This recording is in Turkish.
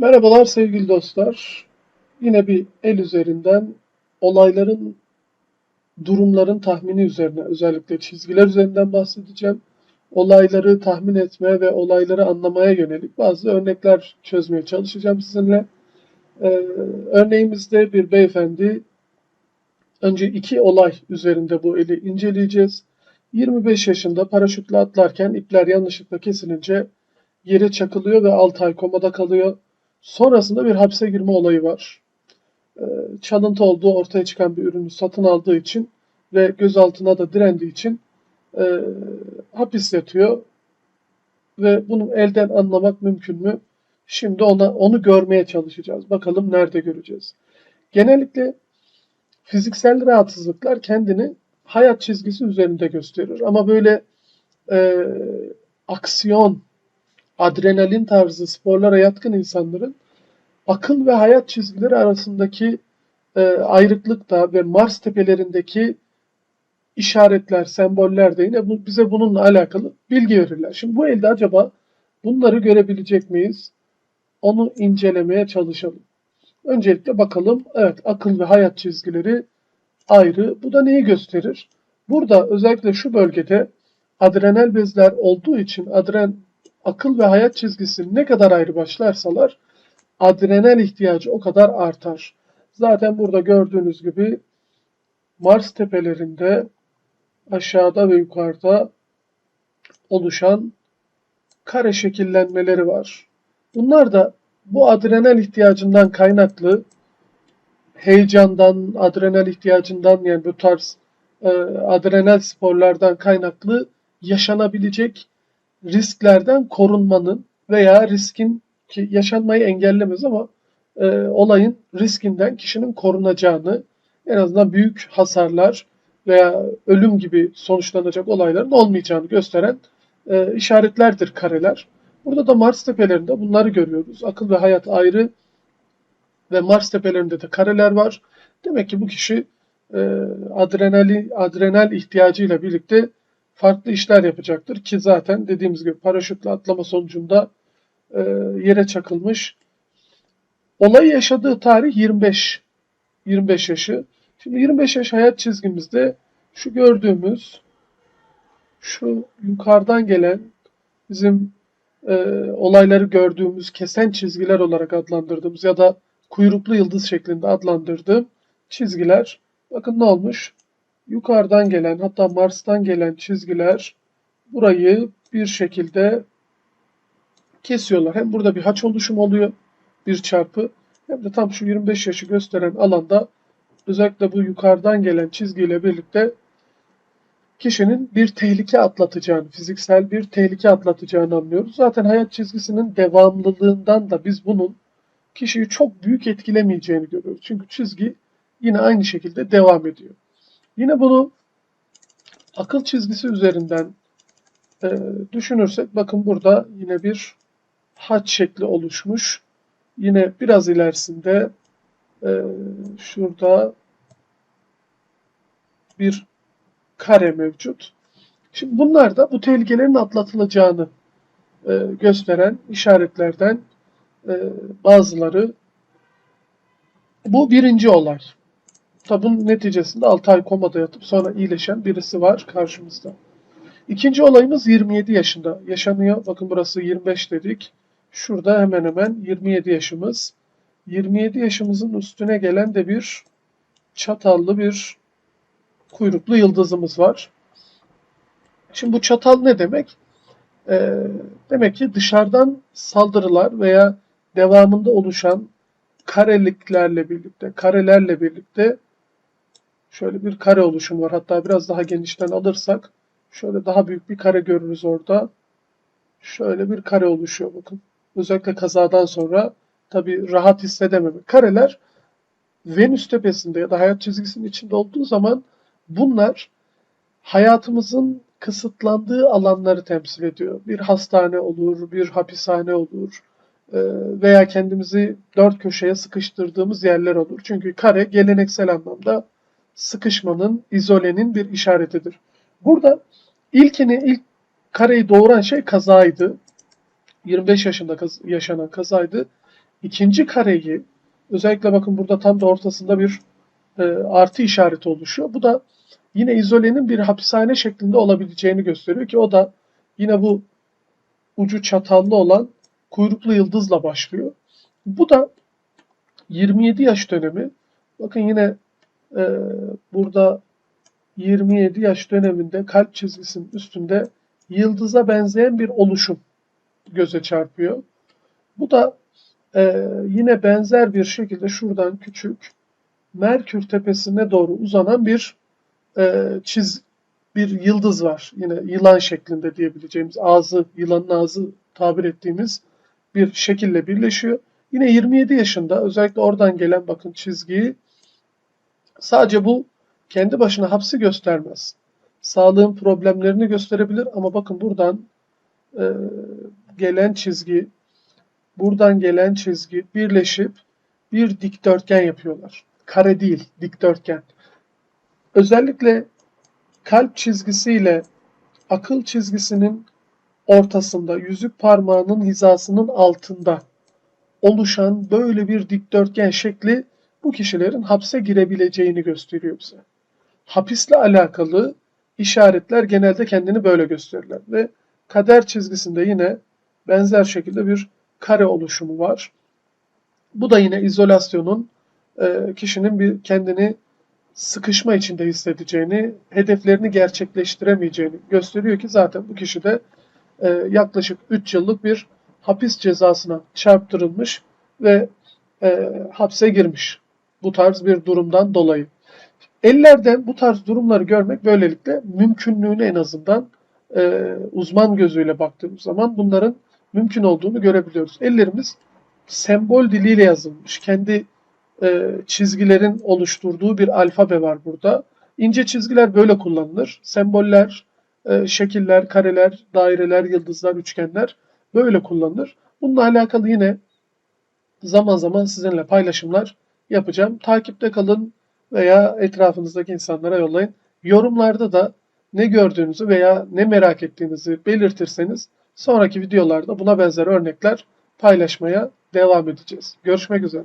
Merhabalar sevgili dostlar. Yine bir el üzerinden olayların, durumların tahmini üzerine, özellikle çizgiler üzerinden bahsedeceğim. Olayları tahmin etmeye ve olayları anlamaya yönelik bazı örnekler çözmeye çalışacağım sizinle. Ee, örneğimizde bir beyefendi, önce iki olay üzerinde bu eli inceleyeceğiz. 25 yaşında paraşütle atlarken ipler yanlışlıkla kesilince yere çakılıyor ve 6 ay komada kalıyor. Sonrasında bir hapse girme olayı var. Ee, Çalıntı olduğu ortaya çıkan bir ürünü satın aldığı için ve gözaltına da direndiği için e, hapis yatıyor ve bunu elden anlamak mümkün mü? Şimdi ona onu görmeye çalışacağız. Bakalım nerede göreceğiz. Genellikle fiziksel rahatsızlıklar kendini hayat çizgisi üzerinde gösterir. Ama böyle e, aksiyon, adrenalin tarzı sporlara yatkın insanların akıl ve hayat çizgileri arasındaki e, ayrıklık da ve Mars tepelerindeki işaretler, semboller de yine bu, bize bununla alakalı bilgi verirler. Şimdi bu elde acaba bunları görebilecek miyiz? Onu incelemeye çalışalım. Öncelikle bakalım. Evet, akıl ve hayat çizgileri ayrı. Bu da neyi gösterir? Burada özellikle şu bölgede adrenal bezler olduğu için adren akıl ve hayat çizgisi ne kadar ayrı başlarsalar adrenal ihtiyacı o kadar artar. Zaten burada gördüğünüz gibi Mars tepelerinde aşağıda ve yukarıda oluşan kare şekillenmeleri var. Bunlar da bu adrenal ihtiyacından kaynaklı heyecandan, adrenal ihtiyacından yani bu tarz e, adrenal sporlardan kaynaklı yaşanabilecek risklerden korunmanın veya riskin ki yaşanmayı engellemez ama e, olayın riskinden kişinin korunacağını en azından büyük hasarlar veya ölüm gibi sonuçlanacak olayların olmayacağını gösteren e, işaretlerdir kareler. Burada da Mars tepelerinde bunları görüyoruz. Akıl ve hayat ayrı ve Mars tepelerinde de kareler var. Demek ki bu kişi e, adrenali, adrenal ihtiyacıyla birlikte farklı işler yapacaktır ki zaten dediğimiz gibi paraşütle atlama sonucunda e, yere çakılmış. Olayı yaşadığı tarih 25. 25 yaşı. Şimdi 25 yaş hayat çizgimizde şu gördüğümüz şu yukarıdan gelen bizim e, olayları gördüğümüz kesen çizgiler olarak adlandırdığımız ya da kuyruklu yıldız şeklinde adlandırdığım çizgiler bakın ne olmuş? Yukarıdan gelen hatta Mars'tan gelen çizgiler burayı bir şekilde kesiyorlar. Hem burada bir haç oluşumu oluyor bir çarpı hem de tam şu 25 yaşı gösteren alanda özellikle bu yukarıdan gelen çizgiyle birlikte kişinin bir tehlike atlatacağını, fiziksel bir tehlike atlatacağını anlıyoruz. Zaten hayat çizgisinin devamlılığından da biz bunun kişiyi çok büyük etkilemeyeceğini görüyoruz. Çünkü çizgi yine aynı şekilde devam ediyor. Yine bunu akıl çizgisi üzerinden e, düşünürsek bakın burada yine bir haç şekli oluşmuş. Yine biraz ilerisinde e, şurada bir kare mevcut. Şimdi bunlar da bu tehlikelerin atlatılacağını e, gösteren işaretlerden e, bazıları. Bu birinci olay. Tabi bunun neticesinde 6 ay komada yatıp sonra iyileşen birisi var karşımızda. İkinci olayımız 27 yaşında yaşanıyor. Bakın burası 25 dedik. Şurada hemen hemen 27 yaşımız. 27 yaşımızın üstüne gelen de bir çatallı bir kuyruklu yıldızımız var. Şimdi bu çatal ne demek? Ee, demek ki dışarıdan saldırılar veya devamında oluşan kareliklerle birlikte, karelerle birlikte şöyle bir kare oluşum var. Hatta biraz daha genişten alırsak şöyle daha büyük bir kare görürüz orada. Şöyle bir kare oluşuyor bakın. Özellikle kazadan sonra tabi rahat hissedememek. Kareler Venüs tepesinde ya da hayat çizgisinin içinde olduğu zaman bunlar hayatımızın kısıtlandığı alanları temsil ediyor. Bir hastane olur, bir hapishane olur e, veya kendimizi dört köşeye sıkıştırdığımız yerler olur. Çünkü kare geleneksel anlamda sıkışmanın, izolenin bir işaretidir. Burada ilkini, ilk kareyi doğuran şey kazaydı. 25 yaşında kaz yaşanan kazaydı. ikinci kareyi özellikle bakın burada tam da ortasında bir e, artı işareti oluşuyor. Bu da yine izolenin bir hapishane şeklinde olabileceğini gösteriyor ki o da yine bu ucu çatallı olan kuyruklu yıldızla başlıyor. Bu da 27 yaş dönemi. Bakın yine e, burada 27 yaş döneminde kalp çizgisinin üstünde yıldıza benzeyen bir oluşum göze çarpıyor. Bu da e, yine benzer bir şekilde şuradan küçük Merkür tepesine doğru uzanan bir e, çiz bir yıldız var. Yine yılan şeklinde diyebileceğimiz ağzı, yılanın ağzı tabir ettiğimiz bir şekille birleşiyor. Yine 27 yaşında özellikle oradan gelen bakın çizgiyi sadece bu kendi başına hapsi göstermez. Sağlığın problemlerini gösterebilir ama bakın buradan e, gelen çizgi, buradan gelen çizgi birleşip bir dikdörtgen yapıyorlar. Kare değil, dikdörtgen. Özellikle kalp çizgisiyle akıl çizgisinin ortasında, yüzük parmağının hizasının altında oluşan böyle bir dikdörtgen şekli bu kişilerin hapse girebileceğini gösteriyor bize. Hapisle alakalı işaretler genelde kendini böyle gösterirler ve kader çizgisinde yine benzer şekilde bir kare oluşumu var. Bu da yine izolasyonun e, kişinin bir kendini sıkışma içinde hissedeceğini, hedeflerini gerçekleştiremeyeceğini gösteriyor ki zaten bu kişi de e, yaklaşık 3 yıllık bir hapis cezasına çarptırılmış ve e, hapse girmiş bu tarz bir durumdan dolayı. Ellerden bu tarz durumları görmek böylelikle mümkünlüğünü en azından e, uzman gözüyle baktığımız zaman bunların mümkün olduğunu görebiliyoruz. Ellerimiz sembol diliyle yazılmış. Kendi e, çizgilerin oluşturduğu bir alfabe var burada. İnce çizgiler böyle kullanılır. Semboller, e, şekiller, kareler, daireler, yıldızlar, üçgenler böyle kullanılır. Bununla alakalı yine zaman zaman sizinle paylaşımlar yapacağım. Takipte kalın veya etrafınızdaki insanlara yollayın. Yorumlarda da ne gördüğünüzü veya ne merak ettiğinizi belirtirseniz sonraki videolarda buna benzer örnekler paylaşmaya devam edeceğiz. Görüşmek üzere.